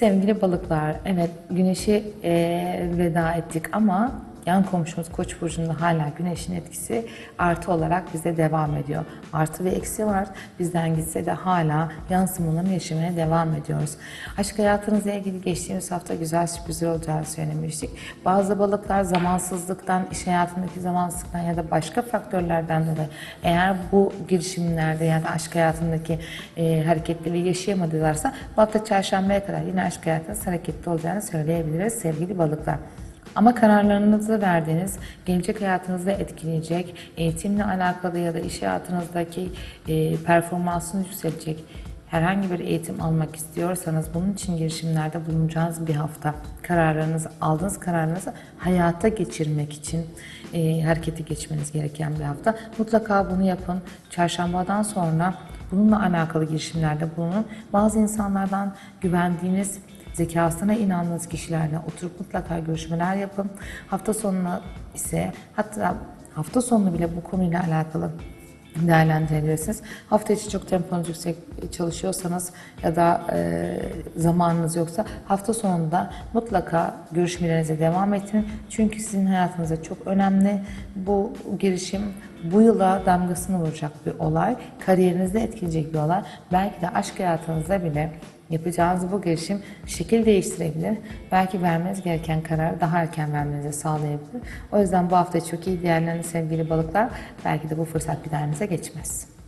Sevgili balıklar, evet güneşi eee, veda ettik ama yan komşumuz Koç burcunda hala güneşin etkisi artı olarak bize devam ediyor. Artı ve eksi var. Bizden gitse de hala yansımalarını yaşamaya devam ediyoruz. Aşk hayatınızla ilgili geçtiğimiz hafta güzel sürprizler olacağını söylemiştik. Bazı balıklar zamansızlıktan, iş hayatındaki zamansızlıktan ya da başka faktörlerden dolayı eğer bu girişimlerde ya da aşk hayatındaki e, hareketleri yaşayamadılarsa bu hafta çarşambaya kadar yine aşk hayatınız hareketli olacağını söyleyebiliriz sevgili balıklar. Ama kararlarınızı verdiğiniz, gelecek hayatınızda etkileyecek, eğitimle alakalı ya da iş hayatınızdaki e, performansınız yükselecek herhangi bir eğitim almak istiyorsanız bunun için girişimlerde bulunacağınız bir hafta. Kararlarınızı, aldığınız kararlarınızı hayata geçirmek için e, harekete geçmeniz gereken bir hafta. Mutlaka bunu yapın. Çarşambadan sonra bununla alakalı girişimlerde bulunun. Bazı insanlardan güvendiğiniz zekasına inandığınız kişilerle oturup mutlaka görüşmeler yapın. Hafta sonuna ise hatta hafta sonunu bile bu konuyla alakalı değerlendirebilirsiniz. Hafta içi çok temponuz yüksek çalışıyorsanız ya da e, zamanınız yoksa hafta sonunda mutlaka görüşmelerinize devam ettirin. Çünkü sizin hayatınızda çok önemli bu girişim bu yıla damgasını vuracak bir olay. Kariyerinizde etkileyecek bir olay. Belki de aşk hayatınızda bile Yapacağınız bu girişim şekil değiştirebilir. Belki vermeniz gereken kararı daha erken vermenizi sağlayabilir. O yüzden bu hafta çok iyi değerlendirin sevgili balıklar. Belki de bu fırsat bir geçmez.